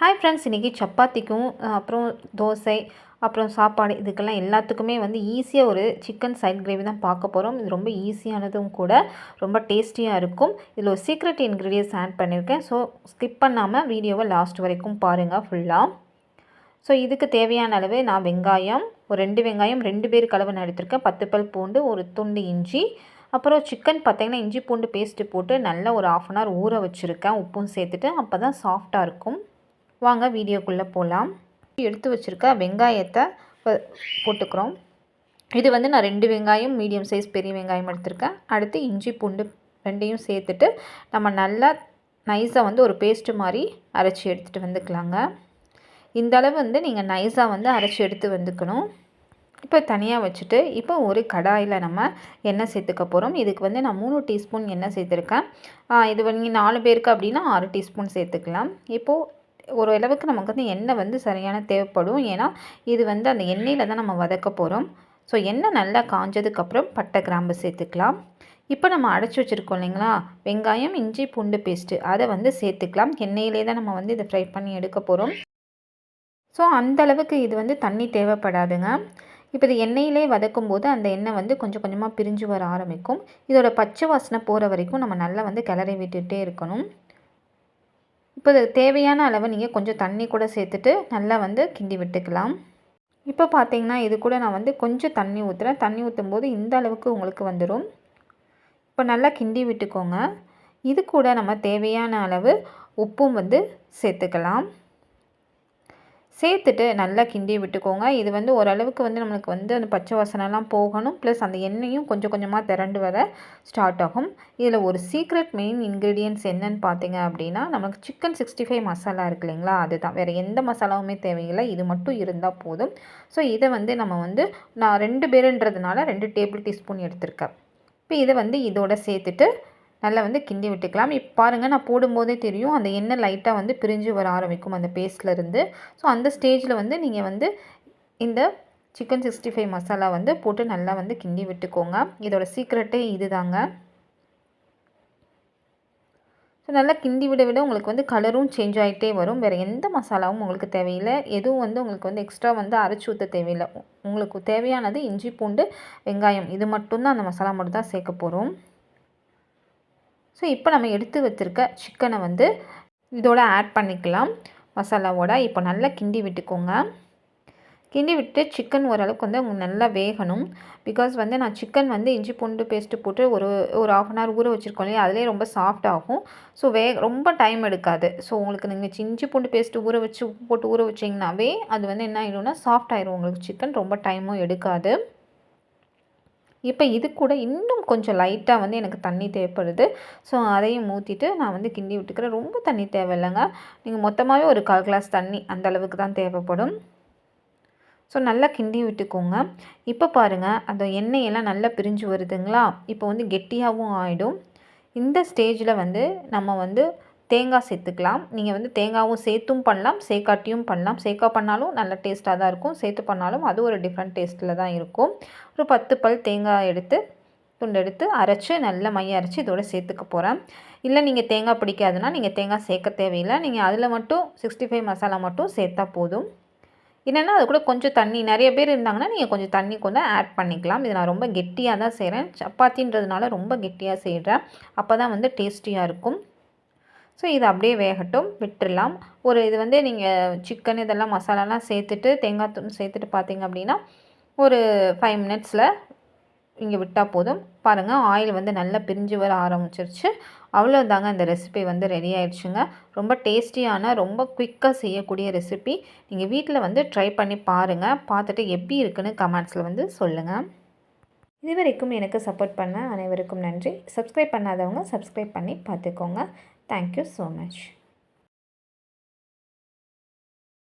Hi friends இன்றைக்கி சப்பாத்திக்கும் அப்புறம் தோசை அப்புறம் சாப்பாடு இதுக்கெல்லாம் எல்லாத்துக்குமே வந்து ஈஸியாக ஒரு சிக்கன் சைட் கிரேவி தான் பார்க்க போகிறோம் இது ரொம்ப ஈஸியானதும் கூட ரொம்ப டேஸ்டியாக இருக்கும். இதில் ஒரு சீக்ரெட் இன்க்ரீடியன்ஸ் ஆட் பண்ணியிருக்கேன். ஸோ ஸ்கிப் பண்ணாமல் வீடியோவை லாஸ்ட் வரைக்கும் பாருங்கள் ஃபுல்லாக ஸோ இதுக்கு தேவையான அளவு நான் வெங்காயம் ஒரு ரெண்டு வெங்காயம் ரெண்டு பேருக்கு அளவு நான் எடுத்திருக்கேன். பத்து பல் பூண்டு ஒரு துண்டு இஞ்சி. அப்புறம் சிக்கன் பார்த்திங்கன்னா இஞ்சி பூண்டு பேஸ்ட்டு போட்டு நல்லா ஒரு ஆஃப் அன் ஹவர் ஊற வச்சுருக்கேன். உப்பும் சேர்த்துட்டு அப்போ தான் சாஃப்டாக இருக்கும். வாங்க வீடியோக்குள்ளே போகலாம் எடுத்து வச்சுருக்க வெங்காயத்தை போட்டுக்கிறோம். இது வந்து நான் ரெண்டு வெங்காயம் மீடியம் சைஸ் பெரிய வெங்காயம் எடுத்திருக்கேன். அடுத்து இஞ்சி பூண்டு ரெண்டையும் சேர்த்துட்டு நம்ம நல்லா நைஸாக வந்து ஒரு பேஸ்ட்டு மாதிரி அரைச்சி எடுத்துகிட்டு வந்துக்கலாங்க. இந்த அளவு வந்து நீங்கள் நைஸாக வந்து அரைச்சி எடுத்து வந்துக்கணும். இப்போ தனியாக வச்சுட்டு இப்போ ஒரு கடாயில் நம்ம எண்ணெய் சேர்த்துக்க போகிறோம் இதுக்கு வந்து நான் மூணு டீஸ்பூன் எண்ணெய் சேர்த்துருக்கேன். இது வந்து நாலு பேருக்கு அப்படின்னா ஆறு டீஸ்பூன் சேர்த்துக்கலாம். இப்போது ஒரு அளவுக்கு நமக்கு வந்து எண்ணெய் வந்து சரியான தேவைப்படும். ஏன்னா இது வந்து அந்த எண்ணெயில் தான் நம்ம வதக்க போகிறோம் ஸோ எண்ணெய் நல்லா காஞ்சதுக்கப்புறம் பட்டை கிராம்பு சேர்த்துக்கலாம். இப்போ நம்ம அடைச்சி வச்சுருக்கோம் இல்லைங்களா? வெங்காயம் இஞ்சி பூண்டு பேஸ்ட்டு அதை வந்து சேர்த்துக்கலாம். எண்ணெயிலே தான் நம்ம வந்து இதை ஃப்ரை பண்ணி எடுக்க போகிறோம் ஸோ அந்த அளவுக்கு இது வந்து தண்ணி தேவைப்படாதுங்க. இப்போ இது எண்ணெயிலே வதக்கும் போது அந்த எண்ணெய் வந்து கொஞ்சம் கொஞ்சமாக பிரிஞ்சு வர ஆரம்பிக்கும். இதோட பச்சை வாசனை போகிற வரைக்கும் நம்ம நல்லா வந்து கிளறி விட்டுகிட்டே இருக்கணும். இப்போ தேவையான அளவு நீங்கள் கொஞ்சம் தண்ணி கூட சேர்த்துட்டு நல்லா வந்து கிண்டி விட்டுக்கலாம். இப்போ பார்த்தீங்கன்னா இது கூட நான் வந்து கொஞ்சம் தண்ணி ஊற்றுறேன் தண்ணி ஊற்றும் போது இந்த அளவுக்கு உங்களுக்கு வந்துடும் இப்போ நல்லா கிண்டி விட்டுக்கோங்க. இது கூட நம்ம தேவையான அளவு உப்பும் வந்து சேர்த்துக்கலாம். சேர்த்துட்டு நல்லா கிண்டி விட்டுக்கோங்க. இது வந்து ஓரளவுக்கு வந்து நம்மளுக்கு வந்து அந்த பச்சை வாசனைலாம் போகணும். ப்ளஸ் அந்த எண்ணெயும் கொஞ்சம் கொஞ்சமாக திரண்டு வர ஸ்டார்ட் ஆகும். இதில் ஒரு சீக்ரெட் மெயின் இன்க்ரீடியன்ஸ் என்னென்னு பார்த்தீங்க அப்படின்னா நமக்கு சிக்கன் சிக்ஸ்டி ஃபைவ் மசாலா இருக்கு இல்லைங்களா? அதுதான். வேறு எந்த மசாலாவுமே தேவையில்லை. இது மட்டும் இருந்தால் போதும். ஸோ இதை வந்து நம்ம வந்து நான் ரெண்டு பேருன்றதுனால ரெண்டு டேபிள் டீஸ்பூன் எடுத்திருக்கேன். இப்போ இதை வந்து இதோட சேர்த்துட்டு நல்லா வந்து கிண்டி விட்டுக்கலாம். இப்போ பாருங்கள் நான் போடும்போதே தெரியும் அந்த எண்ணெய் லைட்டாக வந்து பிரிஞ்சு வர ஆரம்பிக்கும் அந்த பேஸ்ட்லேருந்து ஸோ அந்த ஸ்டேஜில் வந்து நீங்கள் வந்து இந்த சிக்கன் சிக்ஸ்டி ஃபைவ் மசாலா வந்து போட்டு நல்லா வந்து கிண்டி விட்டுக்கோங்க. இதோட சீக்ரெட்டே இது தாங்க ஸோ நல்லா கிண்டி விட விட உங்களுக்கு வந்து கலரும் சேஞ்ச் ஆகிட்டே வரும். வேறு எந்த மசாலாவும் உங்களுக்கு தேவையில்லை. எதுவும் வந்து உங்களுக்கு வந்து எக்ஸ்ட்ரா வந்து அரைச்சி ஊற்ற தேவையில்லை. உங்களுக்கு தேவையானது இஞ்சி பூண்டு வெங்காயம். இது மட்டும்தான் அந்த மசாலா மட்டும் தான் சேர்க்க போகிறோம் ஸோ இப்போ நம்ம எடுத்து வச்சுருக்க சிக்கனை வந்து இதோட ஆட் பண்ணிக்கலாம். மசாலாவோட. இப்போ நல்லா கிண்டி விட்டுக்கோங்க. கிண்டி விட்டு சிக்கன் ஓரளவுக்கு வந்து உங்களுக்கு நல்லா வேகணும். பிகாஸ் வந்து நான் சிக்கன் வந்து இஞ்சி பூண்டு பேஸ்ட்டு போட்டு ஒரு ஒரு ஆஃப் அன் ஹவர் ஊற வச்சுருக்கோம் இல்லையா? அதிலே ரொம்ப சாஃப்ட் ஆகும். ஸோ வே ரொம்ப டைம் எடுக்காது. ஸோ உங்களுக்கு நீங்கள் இஞ்சி பூண்டு பேஸ்ட்டு ஊற வச்சு போட்டு ஊற வச்சிங்கனாவே அது வந்து என்ன ஆகிடும்னா சாஃப்ட் ஆயிடும் உங்களுக்கு சிக்கன் ரொம்ப டைமும் எடுக்காது. இப்போ இது கூட இன்னும் கொஞ்சம் லைட்டாக வந்து எனக்கு தண்ணி தேவைப்படுது. ஸோ அதையும் ஊற்றிட்டு நான் வந்து கிண்டி விட்டுக்கிறேன். ரொம்ப தண்ணி தேவையில்லைங்க. நீங்கள் மொத்தமாகவே ஒரு கால் கிளாஸ் தண்ணி அந்த அளவுக்கு தான் தேவைப்படும். ஸோ நல்லா கிண்டி விட்டுக்கோங்க. இப்போ பாருங்கள் அந்த எண்ணெயெல்லாம் நல்லா பிரிஞ்சு வருதுங்களா? இப்போ வந்து கெட்டியாகவும் ஆகிடும் இந்த ஸ்டேஜில் வந்து நம்ம வந்து தேங்காய் சேர்த்துக்கலாம். நீங்கள் வந்து தேங்காவும் சேர்த்தும் பண்ணலாம் சேக்காட்டியும் பண்ணலாம். சேக்கா பண்ணாலும் நல்ல டேஸ்ட்டாக தான் இருக்கும். சேர்த்து பண்ணாலும் அது ஒரு டிஃப்ரெண்ட் டேஸ்ட்டில் தான் இருக்கும். ஒரு பத்து பல் தேங்காய் எடுத்து துண்டு எடுத்து அரைச்சி நல்ல மைய அரைச்சி இதோட சேர்த்துக்க போகிறேன் இல்லை நீங்கள் தேங்காய் பிடிக்காதுன்னா நீங்கள் தேங்காய் சேர்க்க தேவையில்லை. நீங்கள் அதில் மட்டும் சிக்ஸ்டி ஃபைவ் மசாலா மட்டும் சேர்த்தா போதும். என்னென்னா அது கூட கொஞ்சம் தண்ணி நிறைய பேர் இருந்தாங்கன்னா நீங்கள் கொஞ்சம் தண்ணி கொஞ்சம் ஆட் பண்ணிக்கலாம். இது நான் ரொம்ப கெட்டியாக தான் செய்கிறேன் சப்பாத்தின்றதுனால ரொம்ப கெட்டியாக செய்கிறேன் அப்போ தான் வந்து டேஸ்டியாக இருக்கும். ஸோ இது அப்படியே வேகட்டும் விட்டுடலாம் ஒரு இது வந்து நீங்கள் சிக்கன் இதெல்லாம் மசாலாலாம் சேர்த்துட்டு தேங்காய் தூள் சேர்த்துட்டு பார்த்தீங்க அப்படின்னா ஒரு ஃபைவ் மினிட்ஸில் இங்கே விட்டால் போதும். பாருங்கள் ஆயில் வந்து நல்லா பிரிஞ்சு வர ஆரம்பிச்சிருச்சு. அவ்வளோதாங்க அந்த ரெசிபி வந்து ரெடி ஆயிடுச்சுங்க. ரொம்ப டேஸ்டியான ரொம்ப குயிக்காக செய்யக்கூடிய ரெசிபி நீங்கள் வீட்டில் வந்து ட்ரை பண்ணி பாருங்கள் பார்த்துட்டு எப்படி இருக்குன்னு கமெண்ட்ஸில் வந்து சொல்லுங்கள் இது வரைக்கும் எனக்கு சப்போர்ட் பண்ண அனைவருக்கும் நன்றி. சப்ஸ்கிரைப் பண்ணாதவங்க சப்ஸ்கிரைப் பண்ணி பார்த்துக்கோங்க. Thank you so much